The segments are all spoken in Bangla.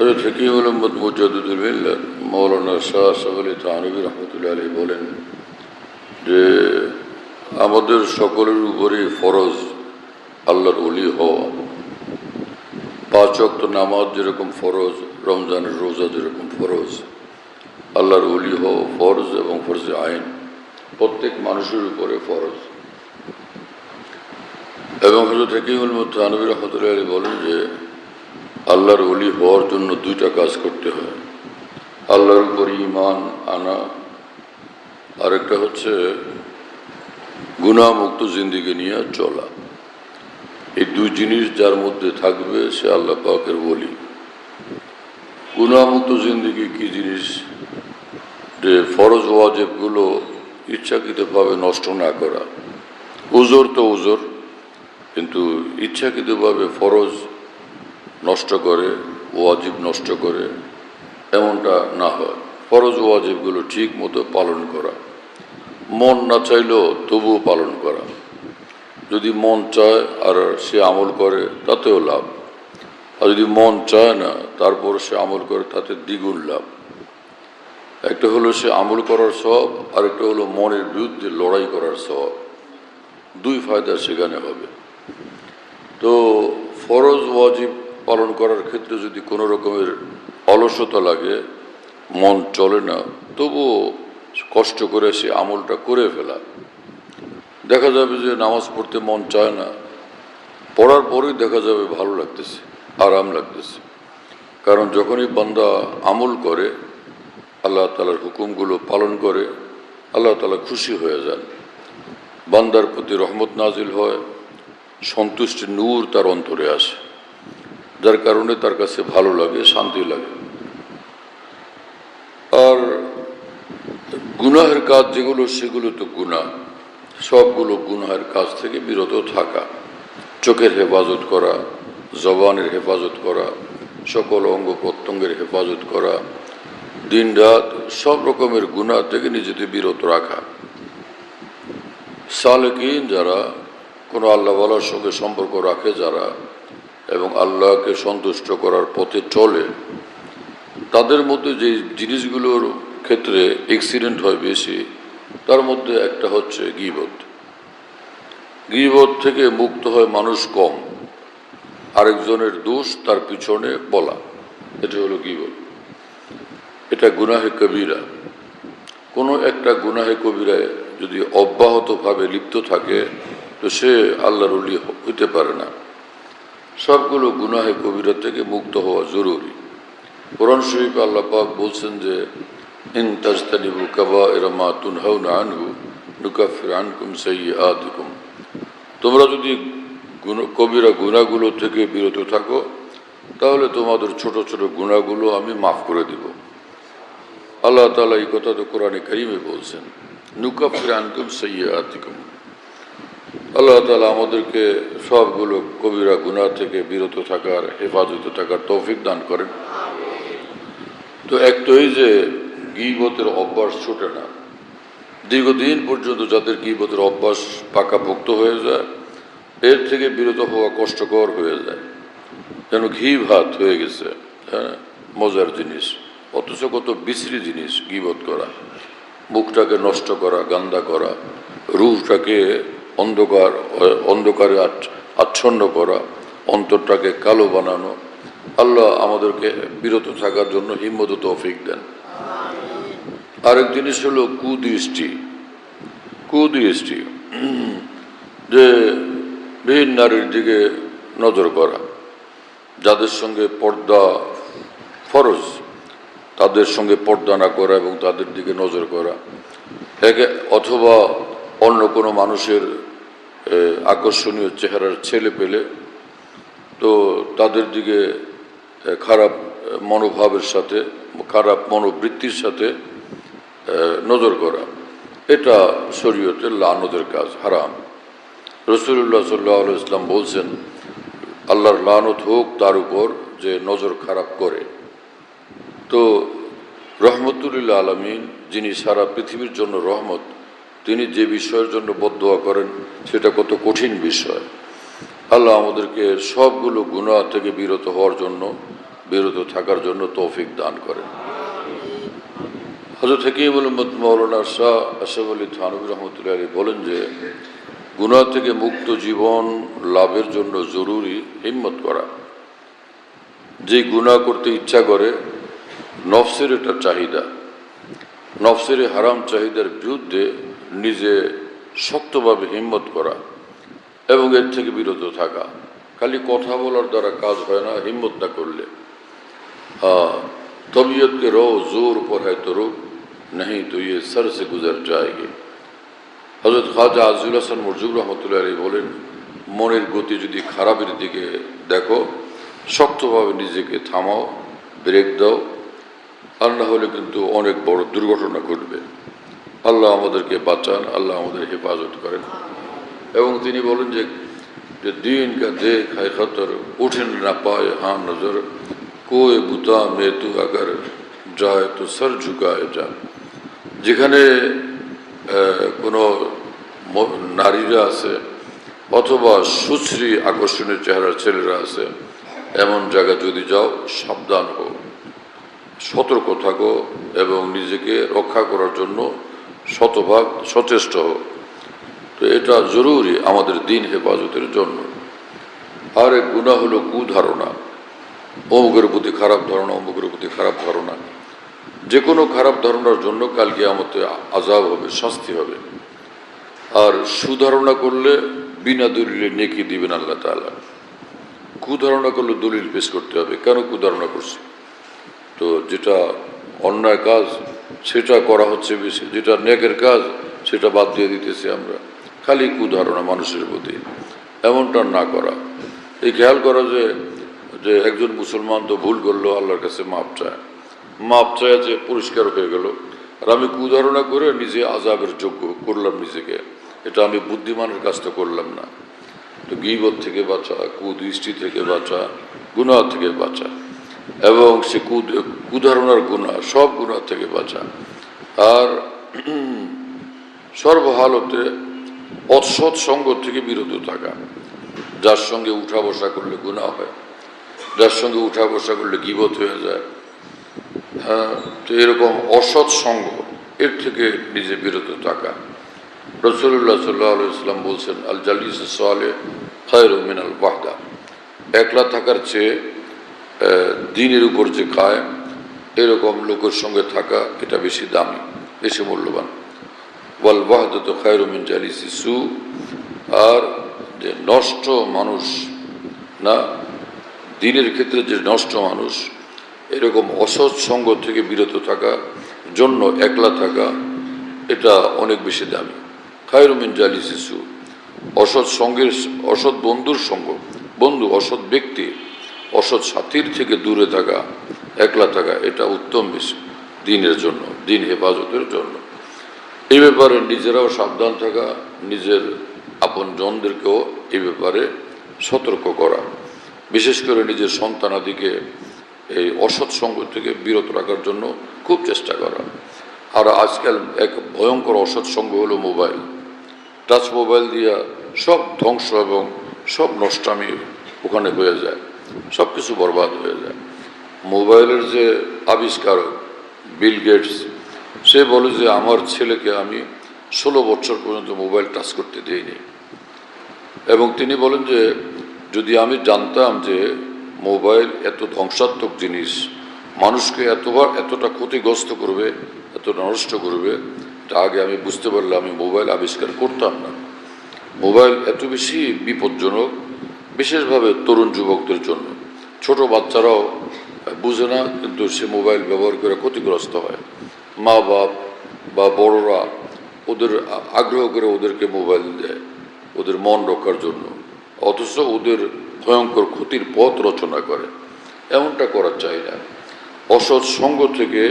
হজরত হকিমুল আহমদ মুজাদুল মিল্লাত মৌলানা শাহ সাহলি তানবী রহমতুল্লাহ আলী বলেন যে আমাদের সকলের উপরেই ফরজ আল্লাহর অলি হওয়া পাঁচ অক্ত নামাজ যেরকম ফরজ রমজানের রোজা যেরকম ফরজ আল্লাহর অলি হওয়া ফরজ এবং ফরজে আইন প্রত্যেক মানুষের উপরে ফরজ এবং হজরত হাকিমুল মতানবী রহমতুল্লাহ আলী বলেন যে আল্লাহর অলি হওয়ার জন্য দুইটা কাজ করতে হয়। আল্লাহর উপর ইমান আনা। আরেকটা হচ্ছে গুণামুক্ত জিন্দিগি নিয়ে চলা। এই দুই জিনিস যার মধ্যে থাকবে সে আল্লাহ পাকের বলি গুণামুক্ত জিন্দিগি কি জিনিস? যে ফরজ ওয়াজেবগুলো ইচ্ছাকৃতভাবে নষ্ট না করা। উজোর তো উজোর, কিন্তু ইচ্ছাকৃতভাবে ফরজ নষ্ট করে, ওয়াজিব নষ্ট করে, এমনটা না হয়। ফরজ ওয়াজিবগুলো ঠিক মতো পালন করা। মন না চাইলেও তবুও পালন করা। যদি মন চায় আর সে আমল করে, তাতেও লাভ। আর যদি মন চায় না, তারপর সে আমল করে, তাতে দ্বিগুণ লাভ। একটা হলো সে আমল করার সব আর একটা হলো মনের বিরুদ্ধে লড়াই করার সব দুই ফায়দা সেখানে হবে। তো ফরজ ওয়াজিব পালন করার ক্ষেত্রে যদি কোনো রকমের অলসতা লাগে, মন চলে না, তবুও কষ্ট করে সে আমলটা করে ফেলা। দেখা যাবে যে নামাজ পড়তে মন চায় না, পড়ার পরেই দেখা যাবে ভালো লাগতেছে, আরাম লাগতেছে। কারণ যখনই বান্দা আমল করে, আল্লাহ তালার হুকুমগুলো পালন করে, আল্লাহ তালা খুশি হয়ে যান। বান্দার প্রতি রহমত নাজিল হয় সন্তুষ্টি নূর তার অন্তরে আসে। যার কারণে তার কাছে ভালো লাগে, শান্তি লাগে। আর গুনাহের কাজ যেগুলো, সেগুলো তো গুনাহ। সবগুলো গুনাহের কাজ থেকে বিরত থাকা, চোখের হেফাজত করা, জবানের হেফাজত করা, সকল অঙ্গ প্রত্যঙ্গের হেফাজত করা, দিন রাত সব রকমের গুনাহ থেকে নিজেদের বিরত রাখা। সালেকিন যারা, কোনো আল্লাহওয়ালার সঙ্গে সম্পর্ক রাখে, যারা এবং আল্লাহকে সন্তুষ্ট করার পথে চলে। তাদের মধ্যে যে জিনিসগুলোর ক্ষেত্রে অ্যাক্সিডেন্ট হয় বেশি, তার মধ্যে একটা হচ্ছে গিবত। গিবত থেকে মুক্ত হয় মানুষ কম, আরেকজনের দোষ তার পিছনে বলা। এটা হলো গিবত। এটা গুনাহে কবিরা। কোনো একটা গুনাহে কবিরায় যদি অব্যাহতভাবে লিপ্ত থাকে, তো সে আল্লাহর হইতে পারে না। সবগুলো গুনাহে কবিরা থেকে মুক্ত হওয়া জরুরি। কোরআন শরীফ আল্লাহ পাক বলছেন যে, ইন কাবা এরামা তুনহাউ না তোমরা যদি কবিরা গুণাগুলো থেকে বিরত থাকো, তাহলে তোমাদের ছোট ছোট গুণাগুলো আমি মাফ করে দিব। আল্লাহ তালা এই কথা তো কোরআনে কারিমে বলছেন, নুকাফির আনকুম সেই আদিকুম আল্লাহ তালা আমাদেরকে সবগুলো কবিরা গুনাহ থেকে বিরত থাকার, হেফাজতে থাকার তৌফিক দান করেন। তো এক তো এই যে, গিবতের অভ্যাস ছোটে না। দীর্ঘদিন পর্যন্ত যাদের গিবতের অভ্যাস পাকাপোক্ত হয়ে যায়, এর থেকে বিরত হওয়া কষ্টকর হয়ে যায়। যেন ঘি ভাত হয়ে গেছে হ্যাঁ মজার জিনিস। অথচ কত বিশ্রী জিনিস গিবত করা। মুখটাকে নষ্ট করা, গান্দা করা। রুহটাকে অন্ধকার, অন্ধকারে আচ্ছন্ন করা, অন্তরটাকে কালো বানানো। আল্লাহ আমাদেরকে বিরত থাকার জন্য হিম্মত তৌফিক দেন। আরেক জিনিস হলো কুদৃষ্টি। কুদৃষ্টি, যে বিভিন্ন নারীর দিকে নজর করা। যাদের সঙ্গে পর্দা ফরজ, তাদের সঙ্গে পর্দা না করা এবং তাদের দিকে নজর করা। একে অথবা অন্য কোনো মানুষের আকর্ষণীয় চেহারার ছেলে পেলে, তো তাদের দিকে খারাপ মনোভাবের সাথে, খারাপ মনোবৃত্তির সাথে নজর করা। এটা শরীয়তের লানতের কাজ, হারাম। রসুল্লাহ সাল্লাহ ইসলাম বলছেন, আল্লাহর লানত হোক তার উপর যে নজর খারাপ করে। তো রহমতুল্লাহ আলমিন, যিনি সারা পৃথিবীর জন্য রহমত তিনি যে বিষয়ের জন্য বদোয়া করেন, সেটা কত কঠিন বিষয়। আল্লাহ আমাদেরকে সবগুলো গুনাহ থেকে বিরত হওয়ার জন্য, বিরত থাকার জন্য তৌফিক দান করেন। হজরত হাকিম মোহাম্মদ মৌলানা শাহ আশাফ আলী থানবী রহমতুল্লাহ আলী বলেন যে, গুনাহ থেকে মুক্ত জীবন লাভের জন্য জরুরি হিম্মত করা। যে গুনাহ করতে ইচ্ছা করে, নফসের একটা চাহিদা। নফসের হারাম চাহিদার বিরুদ্ধে নিজে শক্তভাবে হিম্মত করা এবং এর থেকে বিরত থাকা খালি কথা বলার দ্বারা কাজ হয় না হিম্মত না করলে हाँ तबीयत के रो जोर पर है तो रुक नहीं तो ये सर से गुजर जाएगी হজরত খাজা আজিউল হাসান মরজুব রহমতুল্লাহ আলী বলেন মনের গতি যদি খারাপের দিকে দেখো শক্তভাবে নিজেকে থামাও ব্রেক দাও আর না হলে কিন্তু অনেক বড় দুর্ঘটনা ঘটবে আল্লাহ আমাদেরকে বাঁচান, আল্লাহ আমাদের হেফাজত করেন। এবং তিনি বলেন যে যে দিন কা দেখ, হায় খতর, উঠেন না পায়, হা নজর, কোয়ে বুতা মেতু আগর যায়, তো সর ঝুকায় যা। যেখানে কোনো নারীরা আছে, অথবা সুশ্রী আকর্ষণীয় চেহারা ছেলেরা আছে, এমন জায়গা যদি যাও, সাবধান হো সতর্ক থাকো এবং নিজেকে রক্ষা করার জন্য শতভাগ সচেষ্ট হো তো এটা জরুরি আমাদের দিন হেফাজতের জন্য। আর এক গুণা হলো কুধারণা। অমুকের প্রতি খারাপ ধারণা, অমুকের প্রতি খারাপ ধারণা। যে কোনো খারাপ ধারণার জন্য কালকে আমাদের আজাব হবে, শাস্তি হবে। আর সুধারণা করলে বিনা দলিলে নেকি দিবেন আল্লাহ তাআলা। কুধারণা করলে দলিল পেশ করতে হবে। কেন কুধারণা করছে? তো যেটা অন্যায় কাজ সেটা করা হচ্ছে বেশি। যেটা নেকের কাজ, সেটা বাদ দিয়ে দিতেছি আমরা। খালি কুধারণা মানুষের প্রতি। এমনটা না করা। এই খেয়াল করা যে যে একজন মুসলমান তো ভুল করল আল্লাহর কাছে মাপ চায়। মাপ চায় যে পরিষ্কার হয়ে গেল। আর আমি কুধারণা করে নিজে আজাবের যোগ্য করলাম নিজেকে। এটা আমি বুদ্ধিমানের কাজটা করলাম না। তো গিবত থেকে বাঁচা, কুদৃষ্টি থেকে বাঁচা, গুনাহ থেকে বাঁচা। এবং সে কুধারণার গুণা, সব গুণা থেকে বাঁচা। আর সর্বহালতে অসৎ সঙ্গ থেকে বিরত থাকা। যার সঙ্গে উঠা বসা করলে গুণা হয়, যার সঙ্গে উঠা বসা করলে গিবত হয়ে যায়। হ্যাঁ তো এরকম অসৎ সঙ্গ এর থেকে নিজে বিরত থাকা। রসুল্লাহ সাল্লাহ ইসলাম বলছেন আল জালিস সোয়ালে খায়রু মিনাল বাহদা একলা থাকার চেয়ে দিনের উপর যে খায় এরকম লোকের সঙ্গে থাকা এটা বেশি দামি, বেশি মূল্যবান। ওয়াল ওয়াহদত খায়রু মিন জালিসি সু, আর যে নষ্ট মানুষ, না, দিনের ক্ষেত্রে যে নষ্ট মানুষ, এরকম অসৎ সঙ্গ থেকে বিরত থাকা, জন্য একলা থাকা, এটা অনেক বেশি দামি। খায়রুমিন জালি শিশু অসৎ সঙ্গের, অসৎ বন্ধুর সঙ্গ, বন্ধু অসৎ ব্যক্তি অসৎ সাথীর থেকে দূরে থাকা, একলা থাকা, এটা উত্তম বিষয় দিনের জন্য, দিন হেফাজতের জন্য। এই ব্যাপারে নিজেরাও সাবধান থাকা, নিজের আপন জনদেরকেও এই ব্যাপারে সতর্ক করা। বিশেষ করে নিজের সন্তানাদিকে এই অসৎ সঙ্গ থেকে বিরত রাখার জন্য খুব চেষ্টা করা। আর আজকাল এক ভয়ঙ্কর অসৎ সঙ্গ হলো মোবাইল। টাচ মোবাইল দিয়া সব ধ্বংস এবং সব নষ্টামি ওখানে হয়ে যায়। সব কিছু বরবাদ হয়ে যায়। মোবাইলের যে আবিষ্কারক, বিল গেটস, সে বলে যে, আমার ছেলেকে আমি ষোলো বছর পর্যন্ত মোবাইল টাচ করতে দিইনি। এবং তিনি বলেন যে, যদি আমি জানতাম যে মোবাইল এত ধ্বংসাত্মক জিনিস, মানুষকে এতবার এতটা ক্ষতিগ্রস্ত করবে, এতটা নষ্ট করবে, তা আগে আমি বুঝতে পারলে আমি মোবাইল আবিষ্কার করতাম না। মোবাইল এত বেশি বিপজ্জনক বিশেষভাবে তরুণ যুবকদের জন্য। ছোট বাচ্চারাও বুঝে না কিন্তু সে মোবাইল ব্যবহার করে ক্ষতিগ্রস্ত হয়। মা বাপ বা বড়রা ওদের আগ্রহ করে ওদেরকে মোবাইল দেয় ওদের মন রক্ষার জন্য। অথচ ওদের ভয়ঙ্কর ক্ষতির পথ রচনা করে। এমনটা করা চাই না। অসৎ সঙ্গ থেকে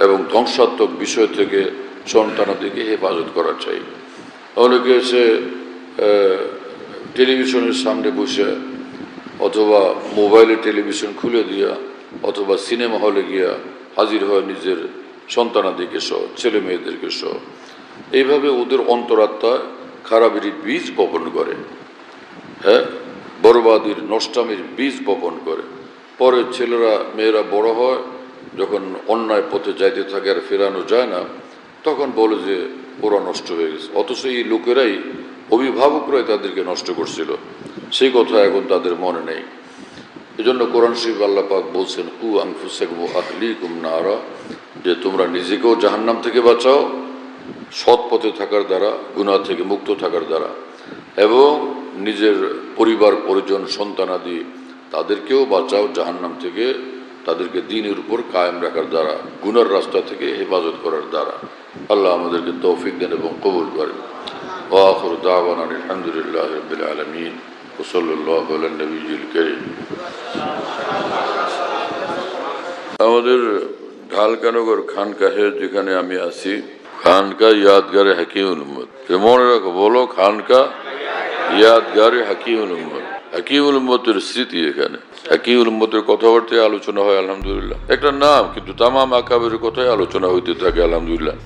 এবং ধ্বংসাত্মক বিষয় থেকে সন্তানাদিকে হেফাজত করা চাই। অনেকে আহ, টেলিভিশনের সামনে বসে, অথবা মোবাইলে টেলিভিশন খুলে দিয়া, অথবা সিনেমা হলে গিয়া হাজির হয় নিজের সন্তানাদিকে সহ, ছেলে মেয়েদেরকে সহ। এইভাবে ওদের অন্তরাত্মা খারাপের বীজ বপন করে। হ্যাঁ? বরবাদির নষ্টামির বীজ বপন করে। পরে ছেলেরা, মেয়েরা বড় হয়, যখন অন্যায় পথে যাইতে থাকে আর ফেরানো যায় না, তখন বলে যে, ওরা নষ্ট হয়ে গেছে। অথচ এই লোকেরাই অভিভাবকরাই তাদেরকে নষ্ট করছিল। সেই কথা এখন তাদের মনে নেই। এজন্য কোরআন শরীফ আল্লাহ পাক বলছেন কু আংফুসেকবু আহলিকুম নারা যে তোমরা নিজেকেও জাহান্নাম থেকে বাঁচাও, সৎ পথে থাকার দ্বারা, গুনাহ থেকে মুক্ত থাকার দ্বারা। এবং নিজের পরিবার, পরিজন সন্তানাদি তাদেরকেও বাঁচাও জাহান্নাম থেকে, তাদেরকে দিনের উপর কায়েম রাখার দ্বারা, গুনার রাস্তা থেকে হেফাজত করার দ্বারা। আল্লাহ আমাদেরকে তৌফিক দেন এবং কবুল করেন। ওয়াখর দাওয়ান আলহামদুলিল্লাহ রবিল আলমিন ওসল্লাহ নবীল করিম আমাদের ঢালকানগর খানকাহে যেখানে আমি আছি, খানকা ইয়াদগারে হাকিমুল উম্মদ মনে রাখো, বলো খানকা ইয়াদগারে হাকিমুল উম্মদ হাকিমুল উম্মতের স্মৃতি এখানে। হাকিমুল উম্মতের কথাবার্তায় আলোচনা হয়, আলহামদুলিল্লাহ। একটা নাম, কিন্তু তামাম আকাবের কথাই আলোচনা হইতে থাকে, আলহামদুলিল্লাহ।